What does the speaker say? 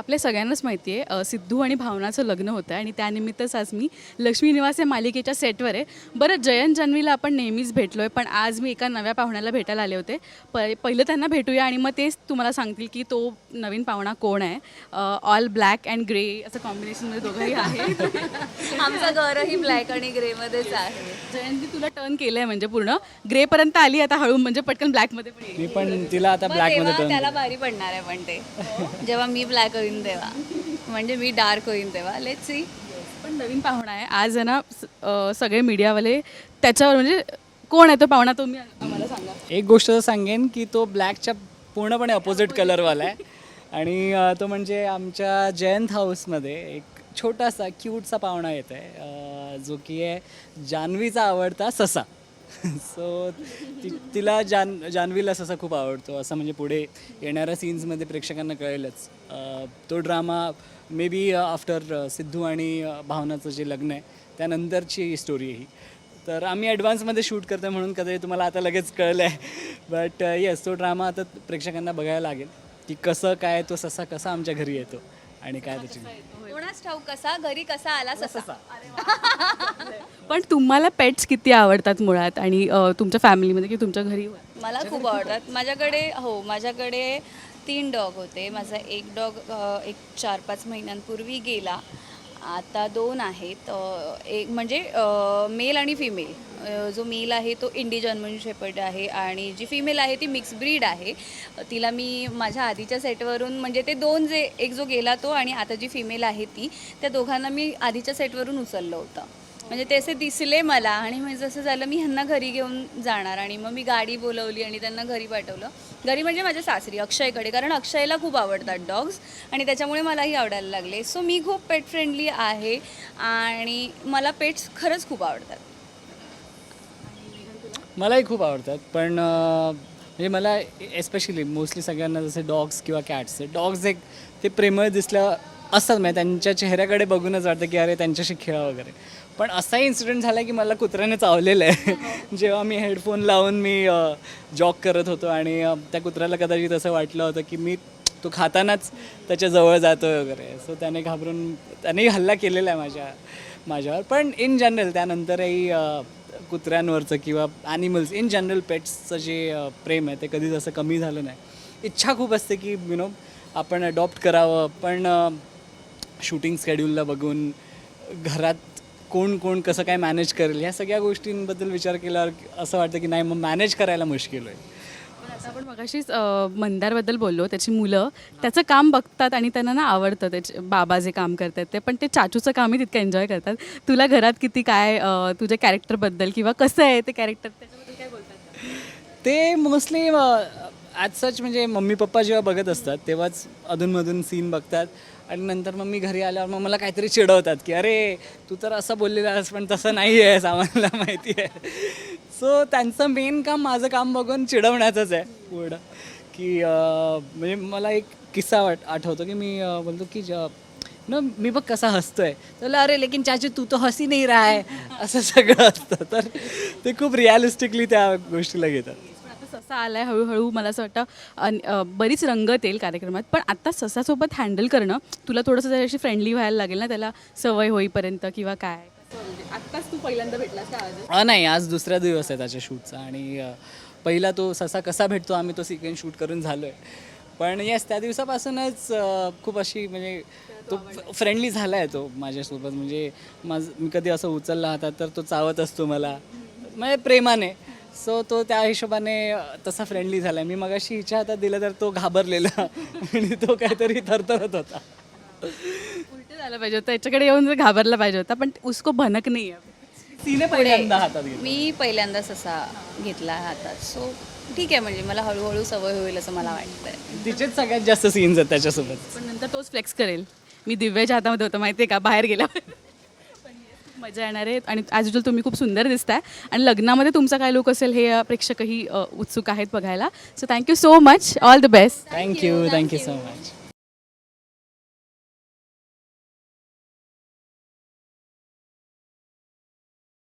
आपल्या सगळ्यांनाच माहिती आहे सिद्धू आणि भावनाचं लग्न होतं आहे आणि त्यानिमित्तच आज मी लक्ष्मी निवास या मालिकेच्या सेटवर आहे. बरं जयंत जान्हवीला आपण नेहमीच भेटलो आहे पण आज मी एका नव्या पाहुण्याला भेटायला आले होते. प पहिलं त्यांना भेटूया आणि मग तेच तुम्हाला सांगतील की तो नवीन पाहुणा कोण आहे. ऑल ब्लॅक अँड ग्रे असं कॉम्बिनेशनमध्ये दोघंही आहे आमचं घरही ब्लॅक आणि ग्रे मध्येच आहे. जयंती तुला टर्न केलं आहे म्हणजे पूर्ण. ग्रेपर्यंत आली आता हळू म्हणजे पटकन ब्लॅकमध्ये पण येईल. मी पण तिला आता मग ब्लॅकमध्ये तेव्हा टर्न त्याला भारी पडणार आहे पण ते. जेव्हा मी ब्लॅक होईन तेव्हा म्हणजे मी डार्क होईन तेव्हा लेट सी पण नवीन पाहुणा आहे. आज आहे ना स- अ, सगळे मीडियावाले त्याच्यावर म्हणजे कोण आहे तो पाहुणा तो मी आम्हाला सांगा. एक गोष्ट तर सांगेन की तो ब्लॅकच्या पूर्णपणे अपोजिट कलरवाला आहे. आणि अं, तो म्हणजे आमच्या जयंत हाऊसमध्ये एक छोटासा क्यूटसा पाहुणा येत आहे जो की आहे जान्हवीचा आवडता ससा. सो ति तिला जान जान्हवीला ससा खूप आवडतो. असं म्हणजे पुढे येणाऱ्या सीन्समध्ये प्रेक्षकांना कळेलच. अं, तो drama may be after Siddhu आणि अं, भावनाचं जे लग्न आहे त्यानंतरची स्टोरी आहे ही. तर आम्ही ॲडव्हान्समध्ये शूट करतो म्हणून कदाचित तुम्हाला आता लगेच कळलं आहे बट येस तो ड्रामा आता प्रेक्षकांना बघायला लागेल की कसं काय तो ससा कसा आमच्या घरी येतो आणि काय त्याची कोणाच ठाऊक कसा घरी कसा आला ससा. पण तुम्हाला पेट्स किती आवडतात मुळात? आणि अ, तुमच्या फॅमिलीमध्ये की तुमच्या घरी? मला खूप आवडतात. माझ्याकडे हो माझ्याकडे तीन डॉग होते. माझा एक डॉग एक चार पाच महिन्यांपूर्वी गेला. आता दोन आहेत. एक म्हणजे मेल आणि फिमेल जो मेल आहे तो इंडी जर्मन शेपर्ड आहे आणि जी फिमेल आहे ती मिक्स ब्रीड आहे. तिला मी माझ्या आधीच्या सेटवरून म्हणजे ते दोन जे एक जो गेला तो आणि आता जी फिमेल आहे ती त्या दोघांना मी आधीच्या सेटवरून उचललं होतं. म्हणजे ते असे दिसले मला आणि म्हणजे जसं झालं मी ह्यांना घरी घेऊन जाणार आणि मग मी गाडी बोलवली आणि त्यांना घरी पाठवलं. घरी म्हणजे माझ्या सासरी अक्षयकडे कारण अक्षयला खूप आवडतात डॉग्स आणि त्याच्यामुळे मलाही आवडायला लागले. सो मी खूप पेट फ्रेंडली आहे आणि मला पेट्स खरंच खूप आवडतात. मलाही खूप आवडतात पण अं, म्हणजे मला एस्पेशली मोस्टली सगळ्यांना जसे डॉग्स किंवा कॅट्स डॉग्स एक ते प्रेमळ दिसलं असतात म्हणजे त्यांच्या चेहऱ्याकडे बघूनच वाटतं की अरे त्यांच्याशी खेळा वगैरे. पण असाही इन्सिडेंट झाला की मला कुत्र्याने चावलेलं आहे. जेव्हा मी हेडफोन लावून मी जॉग करत होतो आणि त्या कुत्र्याला कदाचित असं वाटलं होतं की मी तो खातानाच त्याच्याजवळ जातो वगैरे. सो त्याने घाबरून त्यानेही हल्ला केलेला आहे माझ्या माझ्यावर. पण इन जनरल त्यानंतरही कुत्र्यांवरचं किंवा ॲनिमल्स इन जनरल पेट्सचं जे प्रेम आहे ते कधीच असं कमी झालं नाही. इच्छा खूप असते की यु नो आपण अडॉप्ट करावं. पण शूटिंग स्केड्यूलला बघून घरात कोण कोण कसं काय मॅनेज करेल ह्या सगळ्या गोष्टींबद्दल विचार केल्यावर असं वाटतं की नाही मग मॅनेज करायला मुश्किल आता आपण मगाशीच अ, मंदारबद्दल बोललो त्याची मुलं त्याचं काम बघतात आणि त्यांना ना आवडतं त्याचे बाबा जे काम करतात ते पण ते चाचूचं कामही तितकं एन्जॉय करतात. तुला घरात किती काय अ, तुझ्या कॅरेक्टरबद्दल किंवा कसं आहे ते कॅरेक्टर त्याच्याबद्दल काय बोलतात? ते मोस्टली ॲज सच म्हणजे मम्मी पप्पा जेव्हा बघत असतात तेव्हाच अधूनमधून सीन बघतात. आणि नंतर मग मी घरी आल्यावर मग मला काहीतरी चिडवतात की अरे तू तर असं बोललेला आहेस पण तसं नाही आहेस आम्हाला माहिती आहे. सो त्यांचं मेन काम माझं काम बघून चिडवण्याचंच आहे. पुढं. की म्हणजे मला एक किस्सा वाट आठवतो की मी बोलतो की न मी बघ कसा हसतोय. तर अरे लेकिन चाची तू तो हसी नाही राहाय असं सगळं असतं. तर ते खूप रिअलिस्टिकली त्या गोष्टीला घेतात. ससा आलाय हळूहळू मला असं वाटतं. अन- बरीच रंगत येईल कार्यक्रमात. पण आता ससासोबत हँडल करणं तुला थोडंसं त्याच्याशी फ्रेंडली व्हायला लागेल ना त्याला सवय होईपर्यंत किंवा काय? आत्ताच तू पहिल्यांदा भेटलास का आज अ, नाही आज दुसरा दिवस आहे त्याच्या शूटचा आणि अ, पहिला तो ससा कसा भेटतो आम्ही तो सिक्वेन्स शूट करून झालो आहे पण येस त्या दिवसापासूनच अ, खूप अशी म्हणजे तो फ्रेंडली झाला आहे तो माझ्यासोबत. म्हणजे माझ मी कधी असं उचलला हातात तर तो चावत असतो मला. म्हणजे प्रेमाने. सो तो त्या हिशोबाने तसा फ्रेंडली झाला मी मगाशी हिच्या हातात दिलं तर तो घाबरलेला. आणि तो काहीतरी थरथरत होता. उलट झालं पाहिजे होतं. याच्याकडे येऊन जर घाबरला पाहिजे होता पण उसको भनक नाही तिने पहिल्यांदा हातात घेतला. मी पहिल्यांदा ससा घेतला हातात. सो ठीक आहे म्हणजे मला हळूहळू सवय होईल असं मला वाटतंय. तिचेच सगळ्यात जास्त सीन्स आहेत त्याच्यासोबत. पण नंतर तोच फ्लेक्स करेल. मी दिव्याच्या हातामध्ये होतं माहिती आहे का? बाहेर गेला मजा येणार आहे आणि ॲज युजल तुम्ही खूप सुंदर दिसताय. आणि लग्नामध्ये तुमचा काय लुक असेल हे प्रेक्षकही उत्सुक आहेत बघायला. So thank you so much all the best thank you thank you so much